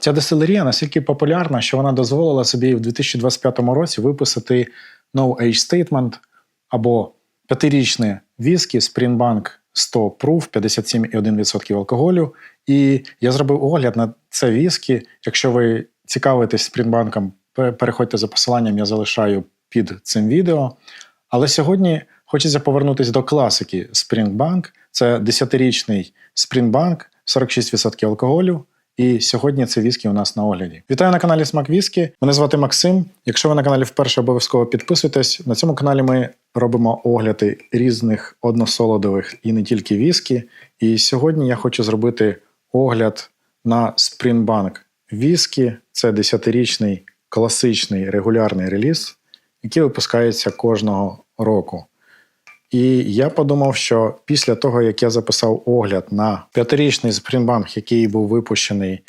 Ця дистилерія настільки популярна, що вона дозволила собі в 2025 році виписати No Age Statement або п'ятирічне віскі Springbank 100 Proof 57,1% алкоголю. І я зробив огляд на це віскі. Якщо ви цікавитесь Springbank, переходьте за посиланням, я залишаю під цим відео. Але сьогодні хочеться повернутися до класики Springbank. Це 10-річний Springbank, 46% алкоголю. І сьогодні це віскі у нас на огляді. Вітаю на каналі Смак Віскі. Мене звати Максим. Якщо ви на каналі вперше обов'язково підписуйтесь. На цьому каналі ми робимо огляди різних односолодових і не тільки віскі. І сьогодні я хочу зробити огляд на Springbank віскі. Це 10-річний класичний регулярний реліз, який випускається кожного року. І я подумав, що після того, як я записав огляд на п'ятирічний Springbank, який був випущений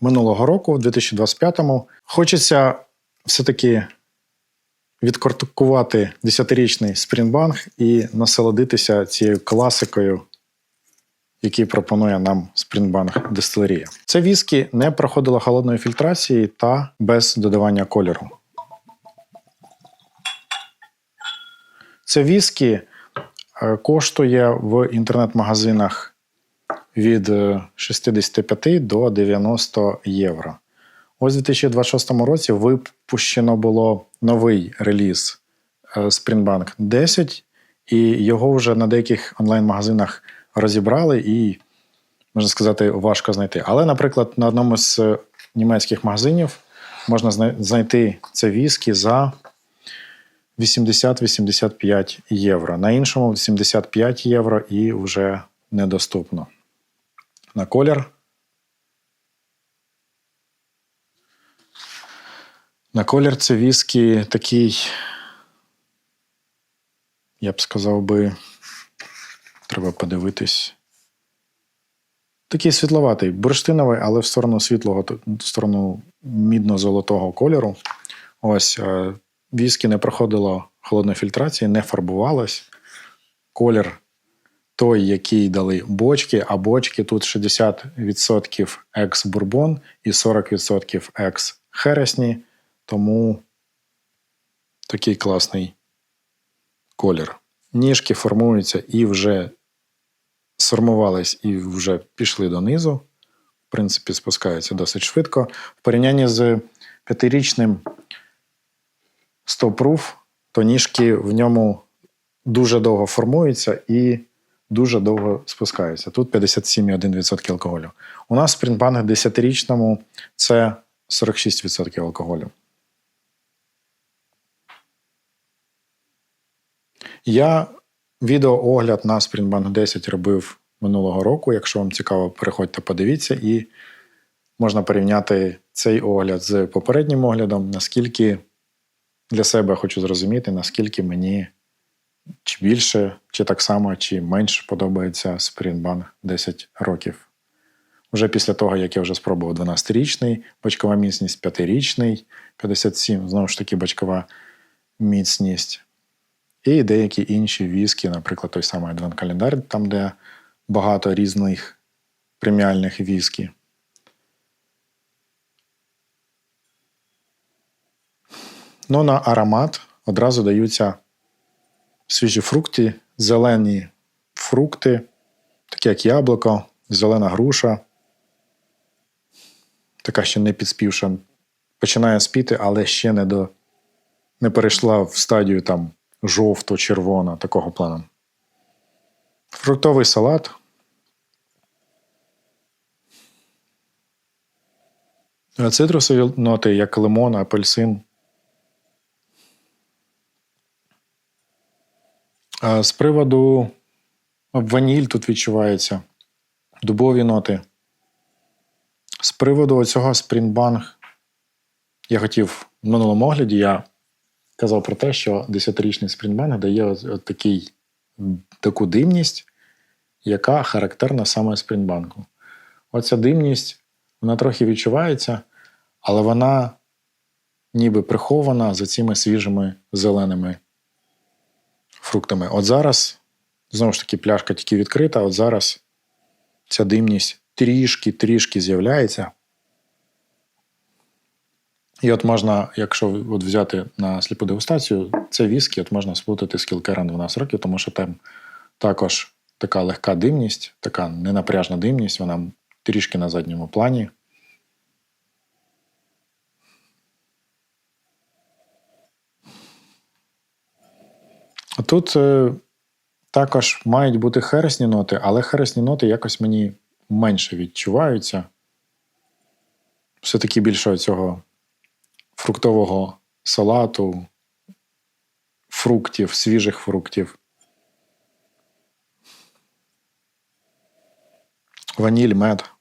минулого року, в 2025-му, хочеться все-таки відкоркувати 10-річний Springbank і насолодитися цією класикою, який пропонує нам Springbank дистилерія. Це віскі не проходило холодної фільтрації та без додавання кольору. Це віскі е, коштує в інтернет-магазинах від е, 65 до 90 євро. Ось у 2026 році випущено було новий реліз е, Springbank 10, і його вже на деяких онлайн-магазинах розібрали і, можна сказати, важко знайти. Але, наприклад, на одному з е, німецьких магазинів можна знайти це віскі за 80-85 євро. На іншому 75 євро і вже недоступно. На колір. На колір це віскі такий, я б сказав би, треба подивитись. Такий світловатий, бурштиновий, але в сторону світлого, в сторону мідно-золотого кольору. Ось е, віскі не проходило холодної фільтрації, не фарбувалось. Колір той, який дали бочки, а бочки тут 60% екс-бурбон і 40% екс-хересні, тому такий класний колір. Ніжки формуються і вже сформувались, і вже пішли донизу. В принципі, спускаються досить швидко. В порівнянні з п'ятирічним Stop-Proof, то ніжки в ньому дуже довго формуються і дуже довго спускаються. Тут 57,1% алкоголю. У нас в Springbank 10-річному це 46% алкоголю. Я відеоогляд на Springbank 10 робив минулого року. Якщо вам цікаво, переходьте, подивіться, і можна порівняти цей огляд з попереднім оглядом, наскільки для себе хочу зрозуміти, наскільки мені чи більше, чи так само, чи менше подобається Springbank 10 років. Вже після того, як я вже спробував 12-річний, бочкова міцність 5-річний, 57, знову ж таки, бочкова міцність. І деякі інші віскі, наприклад, той самий Advent календар, там, де багато різних преміальних віскі. Ну, на аромат одразу даються свіжі фрукти, зелені фрукти, такі як яблуко, зелена груша. Така ще не підспівша. Починає спіти, але ще не до не перейшла в стадію там жовто-червона, такого плану. Фруктовий салат. Цитрусові ноти, як лимон, апельсин. З приводу ваніль тут відчувається, дубові ноти. З приводу цього спрінбанг я хотів в минулому огляді, я казав про те, що 10-річний спрінбанг дає такий, таку димність, яка характерна саме спрінбанку. Оця димність, вона трохи відчувається, але вона ніби прихована за цими свіжими зеленими фруктами. От зараз, знову ж таки, пляшка тільки відкрита, от зараз ця димність трішки-трішки з'являється. І от можна, якщо от взяти на сліпу дегустацію, це віскі, от можна сплутати з кілкером 12 років, тому що там також така легка димність, така ненапряжна димність, вона трішки на задньому плані. Тут е, також мають бути хересні ноти, але хересні ноти якось мені менше відчуваються. Все-таки більше цього фруктового салату, фруктів, свіжих фруктів. Ваніль, мед.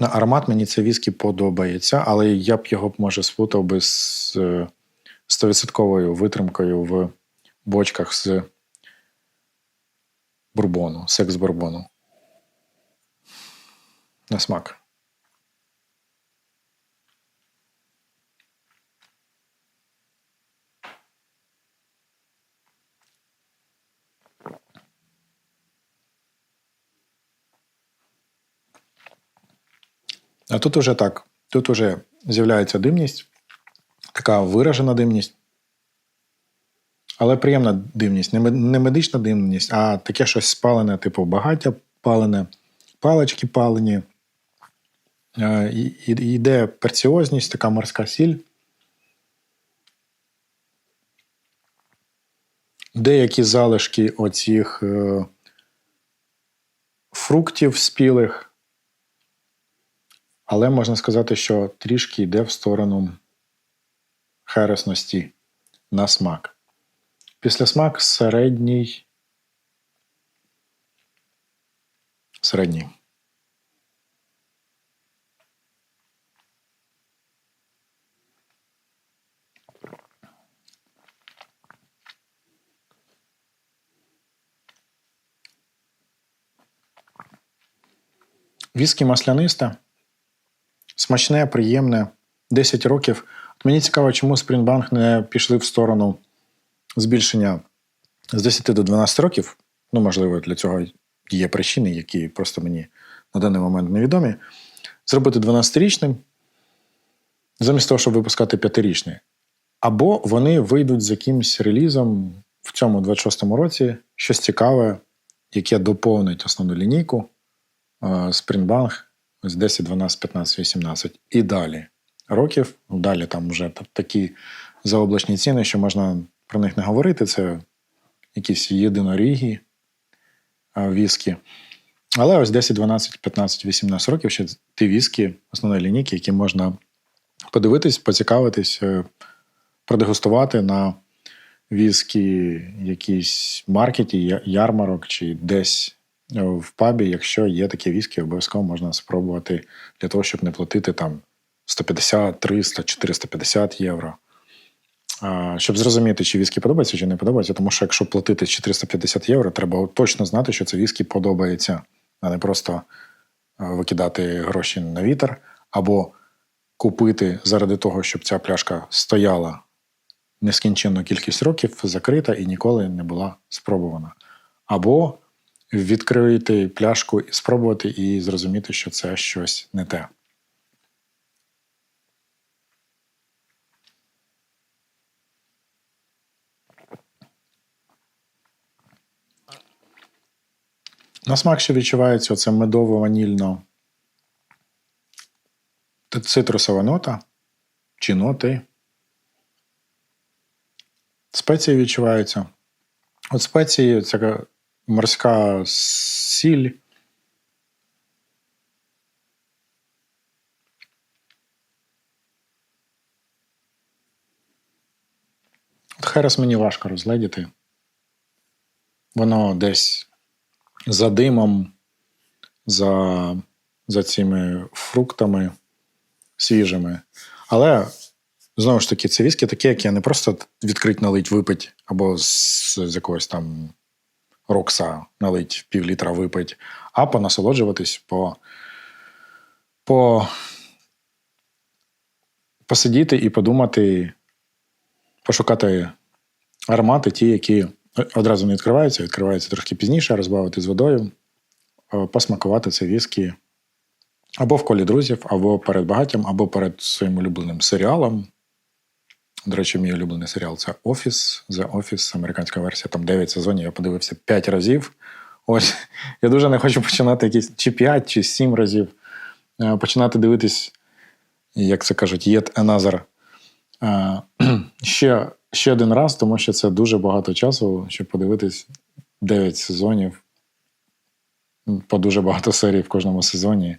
На аромат мені це віскі подобається, але я б його може сплутав би з стовідсотковою 100% витримкою в бочках з бурбону, секс бурбону. На смак. А тут уже так. Тут уже з'являється димність, така виражена димність. Але приємна димність. Не медична димність, а таке щось спалене, типу багаття палене, палички палені. Е, Йде перціозність, така морська сіль. Деякі залишки оцих е, фруктів спілих. Але можна сказати, що трішки йде в сторону хересності на смак. Після смак середній. Середній. Віскі маслянисте. Смачне, приємне. 10 років. От мені цікаво, чому Спрінбанк не пішли в сторону збільшення з 10 до 12 років. Ну, можливо, для цього є причини, які просто мені на даний момент невідомі. Зробити 12-річним, замість того, щоб випускати 5-річний. Або вони вийдуть з якимось релізом в цьому 26-му році щось цікаве, яке доповнить основну лінійку е, Springbank з 10, 12, 15, 18 і далі років. Далі там вже такі заоблачні ціни, що можна про них не говорити. Це якісь єдиноріги а, віскі. Але ось 10, 12, 15, 18 років ще ті віскі, основної лінійки, які можна подивитись, поцікавитись, е, продегустувати на віскі якійсь маркеті, ярмарок чи десь в пабі, якщо є такі віскі, обов'язково можна спробувати для того, щоб не платити там 150, 300, 450 євро. Щоб зрозуміти, чи віскі подобається, чи не подобається, тому що якщо платити 450 євро, треба точно знати, що це віскі подобається, а не просто е, викидати гроші на вітер, або купити заради того, щоб ця пляшка стояла нескінченну кількість років, закрита і ніколи не була спробувана. Або відкрити пляшку і спробувати і зрозуміти, що це щось не те. На смак ще відчувається оце медово-ванільно цитрусова нота чи ноти. Спеції відчуваються. От спеції це морська сіль. От Херес мені важко розгледіти. Воно десь за димом, за, за цими фруктами свіжими. Але знову ж таки, це віскі таке, яке не просто відкрить налить випить, або з, з якогось там рокса налить пів літра випить, а понасолоджуватись, по, по, посидіти і подумати, пошукати аромати, ті, які одразу не відкривається, відкривається трошки пізніше, розбавити з водою, е, посмакувати це віскі або в колі друзів, або перед багаттям, або перед своїм улюбленим серіалом. До речі, мій улюблений серіал це Офіс. The Office, американська версія, там 9 сезонів. Я подивився 5 разів. Ось я дуже не хочу починати якісь чи 5, чи 7 разів. е, Починати дивитись, як це кажуть, yet another. е, Ще, ще один раз, тому що це дуже багато часу, щоб подивитись 9 сезонів. По дуже багато серій в кожному сезоні.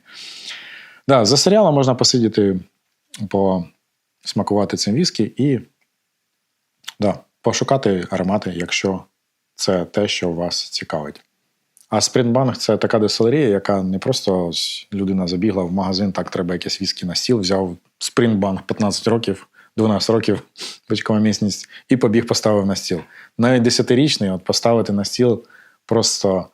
Да, за серіалом можна посидіти, посмакувати цим віскі і да, пошукати аромати, якщо це те, що вас цікавить. А Спрінтбанк це така дистилерія, яка не просто людина забігла в магазин, так треба якесь віскі на стіл, взяв Спрінтбанк 15 років, 12 років батькова місність, і побіг поставив на стіл. Навіть 10-річний от поставити на стіл просто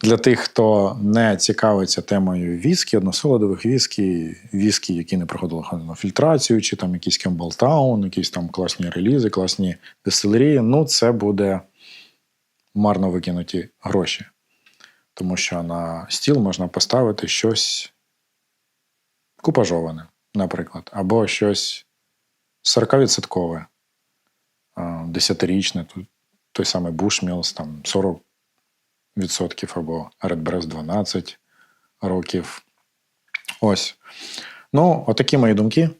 для тих, хто не цікавиться темою віскі, односолодових віскі, віскі, які не проходили ходили фільтрацію, чи там якийсь Кемблтаун, якісь там класні релізи, класні дистилерії, ну це буде марно викинуті гроші. Тому що на стіл можна поставити щось купажоване, наприклад, або щось 40%, 10-річне, той самий Bushmills, там 40 відсотків або Redbreast 12 років. Ось. Ну, отакі мої думки.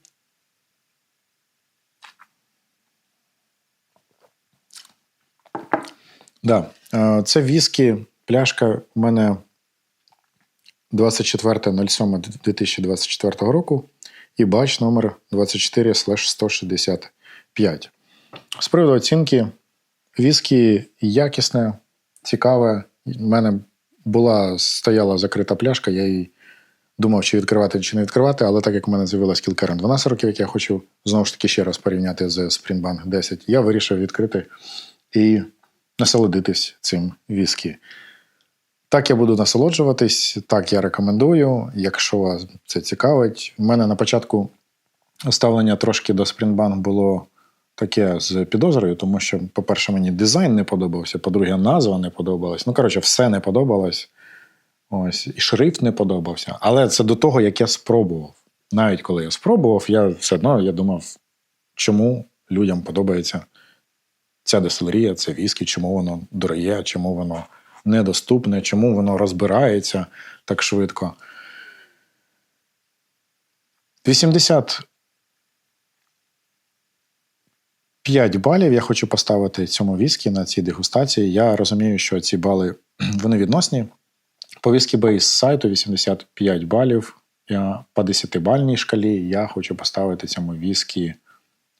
Да. е, Це віскі, пляшка у мене 24.07.2024 року і бач номер 24 165. З приводу оцінки, віскі якісне, цікаве. У мене була стояла закрита пляшка, я її думав, чи відкривати, чи не відкривати, але так як у мене з'явилась Кілкерен 12 років, як я хочу знову ж таки ще раз порівняти з Springbank 10, я вирішив відкрити і насолодитись цим віскі. Так я буду насолоджуватись, так я рекомендую. Якщо вас це цікавить. У мене на початку ставлення трошки до Springbank було таке з підозрою, тому що, по-перше, мені дизайн не подобався, по-друге, назва не подобалась. Ну, коротше, все не подобалось. Ось, і шрифт не подобався. Але це до того, як я спробував. Навіть коли я спробував, я все одно я думав, чому людям подобається ця дистилерія, це віскі, чому воно дороге, чому воно недоступне, чому воно розбирається так швидко. 80 5 балів я хочу поставити цьому віскі на цій дегустації. Я розумію, що ці бали вони відносні. По віскі бейс сайту 85 балів. Я по 10-бальній шкалі я хочу поставити цьому віскі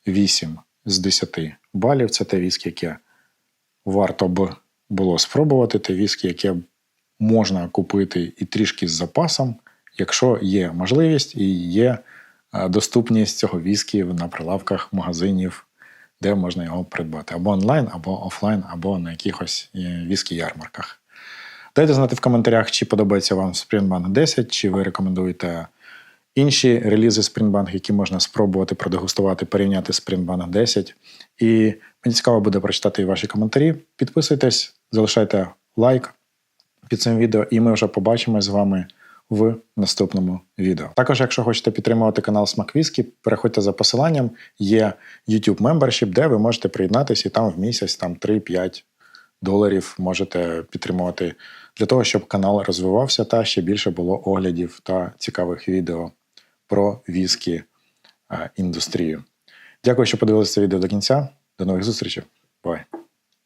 8 з 10 балів. Це те віскі, яке варто б було спробувати. Те віскі, яке можна купити і трішки з запасом, якщо є можливість і є е, доступність цього віскі на прилавках магазинів де можна його придбати або онлайн, або офлайн, або на якихось віскі-ярмарках. Дайте знати в коментарях, чи подобається вам Springbank 10, чи ви рекомендуєте інші релізи Springbank, які можна спробувати продегустувати, порівняти з Springbank 10. І мені цікаво буде прочитати ваші коментарі. Підписуйтесь, залишайте лайк під цим відео, і ми вже побачимось з вами в наступному відео. Також, якщо хочете підтримувати канал Смак Віскі, переходьте за посиланням. Є YouTube Membership, де ви можете приєднатися і там в місяць там 3-5 доларів можете підтримувати для того, щоб канал розвивався та ще більше було оглядів та цікавих відео про віскі індустрію. Дякую, що подивилися це відео до кінця. До нових зустрічей!